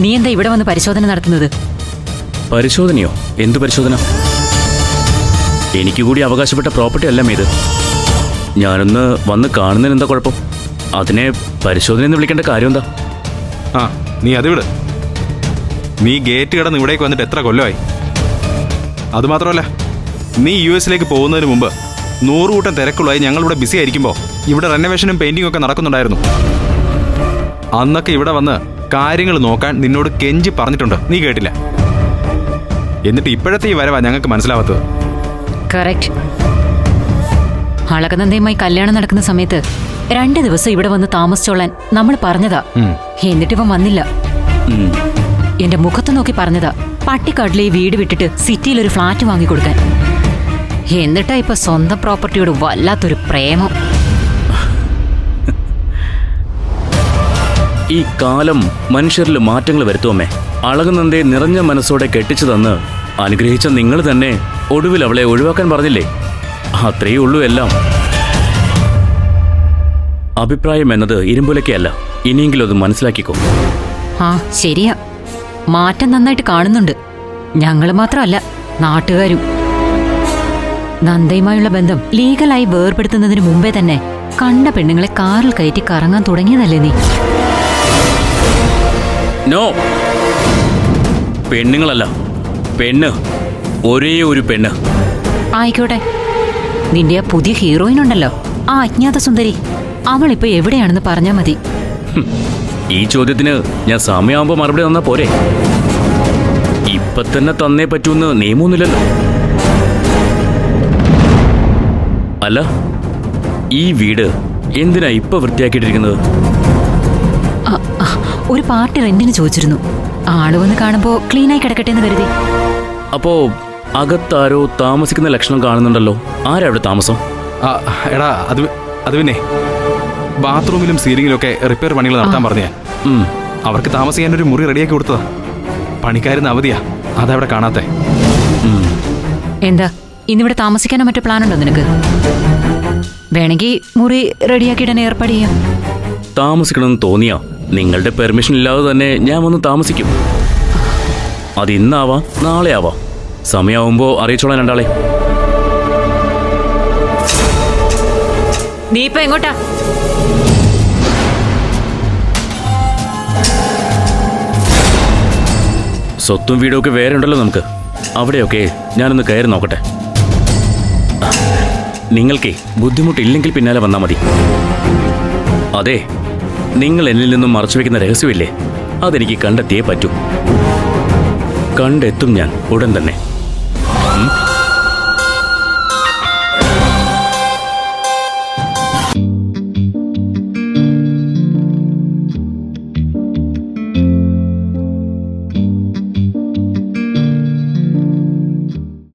നീ എന്താ ഇവിടെ വന്ന് പരിശോധന നടത്തുന്നത്? പരിശോധനയോ? എന്തു പരിശോധന? എനിക്ക് കൂടി അവകാശപ്പെട്ട പ്രോപ്പർട്ടി അല്ല ഇത് ഞാനൊന്ന് വന്ന് കാണുന്നതിന് എന്താ കുഴപ്പം? അതിനെ പരിശോധന എന്ന് വിളിക്കേണ്ട കാര്യം എന്താ? ആ നീ അത് വിട്. നീ ഗേറ്റ് കടന്ന് ഇവിടേക്ക് വന്നിട്ട് എത്ര കൊല്ലമായി? അതുമാത്രമല്ല നീ യു എസിലേക്ക് പോകുന്നതിന് മുമ്പ് നൂറ് കൂട്ടം തിരക്കുള്ളായി ഞങ്ങളിവിടെ ബിസി ആയിരിക്കുമ്പോൾ ഇവിടെ റെനോവേഷനും പെയിന്റിങ്ങും ഒക്കെ നടക്കുന്നുണ്ടായിരുന്നു. അന്നൊക്കെ ഇവിടെ വന്ന് കാര്യങ്ങൾ നോക്കാൻ നിന്നോട് കെഞ്ചി പറഞ്ഞിട്ടുണ്ട്. നീ കേട്ടില്ല. എന്നിട്ട് ഇപ്പോഴത്തെ ഈ വരവാ ഞങ്ങൾക്ക് മനസ്സിലാവാത്തത്. കറക്റ്റ് അളകനന്ദയുമായി കല്യാണം നടക്കുന്ന സമയത്ത് രണ്ട് ദിവസം ഇവിടെ വന്ന് താമസിച്ചോളാൻ നമ്മൾ പറഞ്ഞതാ. എന്നിട്ട് ഇവൻ വന്നില്ല. എന്റെ മുഖത്ത് നോക്കി പറഞ്ഞതാ പട്ടിക്കാട്ടിലെ ഈ വീട് വിട്ടിട്ട് സിറ്റിയിൽ ഒരു ഫ്ലാറ്റ് വാങ്ങിക്കൊടുക്കാൻ. എന്നിട്ടാ ഇപ്പൊ സ്വന്തം പ്രോപ്പർട്ടിയോട് വല്ലാത്തൊരു പ്രേമം. ഈ കാലം മനുഷ്യരിൽ മാറ്റങ്ങൾ വരുത്തുമേ അളകുനന്ദെ നിറഞ്ഞ മനസ്സോടെ കെട്ടിച്ചു തന്ന് അനുഗ്രഹിച്ച നിങ്ങൾ തന്നെ ഒടുവിൽ അവളെ ഒഴിവാക്കാൻ പറഞ്ഞില്ലേ? അത്രയേ ഉള്ളൂ എല്ലാം. അഭിപ്രായം എന്നത് ഇരുമ്പുലക്കയല്ല ഇനിയെങ്കിലും അത് മനസ്സിലാക്കിക്കോ. ആ ശരിയാ. മാറ്റം നന്നായിട്ട് കാണുന്നുണ്ട്. ഞങ്ങൾ മാത്രമല്ല നാട്ടുകാരും. നന്ദയുമായുള്ള ബന്ധം ലീഗലായി വേർപെടുത്തുന്നതിന് മുമ്പേ തന്നെ കണ്ട പെണ്ണുങ്ങളെ കാറിൽ കയറ്റി കറങ്ങാൻ തുടങ്ങിയതല്ലേ നീ? നോ പെണ്ണുങ്ങളല്ല. പെണ്ണ്. ഒരേ ഒരു പെണ്ണ്. ആയിക്കോട്ടെ. നിന്റെ ആ പുതിയ ഹീറോയിൻ ഉണ്ടല്ലോ. ആ അജ്ഞാത സുന്ദരി. അവൾ ഇപ്പൊ എവിടെയാണെന്ന് പറഞ്ഞാ മതി. ഈ ചോദ്യത്തിന് ഞാൻ സമയമാകുമ്പോൾ മറുപടി തന്നാ പോരെ. ഇപ്പൊ തന്നെ തന്നേ പറ്റൂന്ന് നിയമമൊന്നുമില്ലല്ലോ അല്ല ഈ വീട് എന്തിനാ ഇപ്പൊ വൃത്തിയാക്കിയിട്ടിരിക്കുന്നത്? ഒരു പാർട്ടി റെന്റിന് ചോദിച്ചിരുന്നു. ആൾ വന്ന് കാണുമ്പോ ക്ലീനായി കിടക്കട്ടെ എന്ന് കരുതി. അപ്പോ അകത്താരോ താമസിക്കുന്ന ലക്ഷണം കാണുന്നുണ്ടല്ലോ. ആരാ അവിടെ താമസം? ആ, എടാ അത് അത് പിന്നെ. ബാത്റൂമിലും സീലിംഗിലും ഒക്കെ റിപ്പയർ പണികൾ നടത്താൻ പറഞ്ഞ. ഉം, അവർക്ക് താമസിക്കാൻ ഒരു മുറി റെഡിയാക്കി കൊടുത്തതാ. പണിക്കാരുന്ന് അവധിയാ. അതവിടെ കാണാത്തെ. എന്താ? ഇന്നിവിടെ താമസിക്കാനോ മറ്റോ പ്ലാൻ ഉണ്ടോ നിനക്ക്? വേണമെങ്കിൽ മുറി റെഡിയാക്കിയിടാൻ ഏർപ്പാട് ചെയ്യാം. താമസിക്കണമെന്ന് തോന്നിയാ. നിങ്ങളുടെ പെർമിഷൻ ഇല്ലാതെ തന്നെ ഞാൻ വന്ന് താമസിക്കും. അത് ഇന്നാവാം നാളെ ആവാം സമയമാവുമ്പോ അറിയിച്ചോളാം രണ്ടാളെ. നീ ഇപ്പൊ എങ്ങോട്ടാ? സ്വത്തും വീടും ഒക്കെ വേറെ ഉണ്ടല്ലോ നമുക്ക്. അവിടെയൊക്കെ ഞാനൊന്ന് കയറി നോക്കട്ടെ. നിങ്ങൾക്കേ ബുദ്ധിമുട്ടില്ലെങ്കിൽ പിന്നാലെ വന്നാൽ മതി. അതെ നിങ്ങൾ എന്നിൽ നിന്നും മറച്ചുവെക്കുന്ന രഹസ്യമില്ലേ? അതെനിക്ക് കണ്ടെത്തിയേ പറ്റൂ. കണ്ടെത്തും ഞാൻ ഉടൻ തന്നെ.